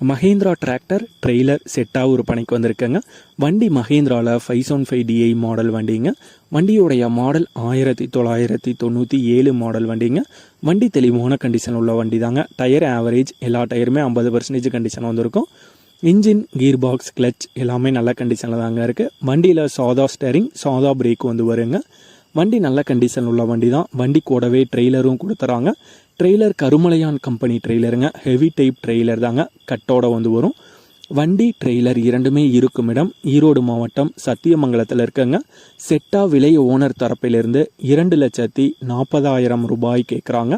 Mahindra tractor trailer செட்டாக ஒரு பணிக்கு வந்திருக்கேங்க. வண்டி மஹேந்திராவில் five seven five DI model வண்டிங்க. வண்டியுடைய மாடல் ஆயிரத்தி தொள்ளாயிரத்தி தொண்ணூற்றி ஏழு மாடல் வண்டிங்க. வண்டி தெளிவான கண்டிஷன் உள்ள வண்டி தாங்க டயர் ஆவரேஜ் எல்லா டயருமே ஐம்பது பர்சன்டேஜ் கண்டிஷன் வந்திருக்கும். இன்ஜின் கீர் பாக்ஸ் கிளச் எல்லாமே நல்ல கண்டிஷனில் தாங்க இருக்குது வண்டியில் சாதா ஸ்டேரிங் சாதா பிரேக் வந்து வருங்க. வண்டி நல்ல கண்டிஷன் உள்ள வண்டி தான் வண்டி கூடவே ட்ரெய்லரும் கொடுத்துறாங்க. ட்ரெய்லர் கருமலையான் கம்பெனி ட்ரெய்லருங்க ஹெவி டைப் ட்ரெய்லர் தாங்க. கட்டோட வந்து வரும். வண்டி ட்ரெய்லர் இரண்டுமே இருக்கும் இடம். ஈரோடு மாவட்டம் சத்தியமங்கலத்தில் இருக்கங்க. செட்டா விலை ஓனர் தரப்பிலிருந்து இரண்டு லட்சத்தி நாற்பதாயிரம் ரூபாய் கேட்குறாங்க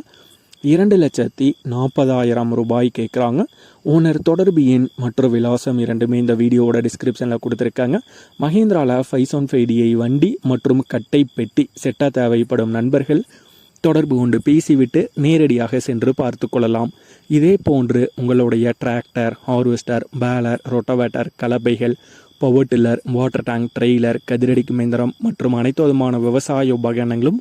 இரண்டு லட்சத்தி நாற்பதாயிரம் ரூபாய் கேட்குறாங்க ஓனர் தொடர்பு எண் மற்றும் விலாசம் இரண்டுமே இந்த வீடியோவோட டிஸ்கிரிப்ஷனில் கொடுத்துருக்காங்க. மஹேந்திராவில் ஃபைவ் ஒன் ஃபைவ் டிஐ வண்டி மற்றும் கட்டை பெட்டி செட்டாக தேவைப்படும் நண்பர்கள் தொடர்பு கொண்டு பேசிவிட்டு நேரடியாக சென்று பார்த்து கொள்ளலாம். இதே போன்று உங்களுடைய tractor harvester baler rotavator கலப்பைகள் power tiller water tank trailer கதிரடிக்கும் இயந்திரம் மற்றும் அனைத்து விதமான விவசாய உபகரணங்களும்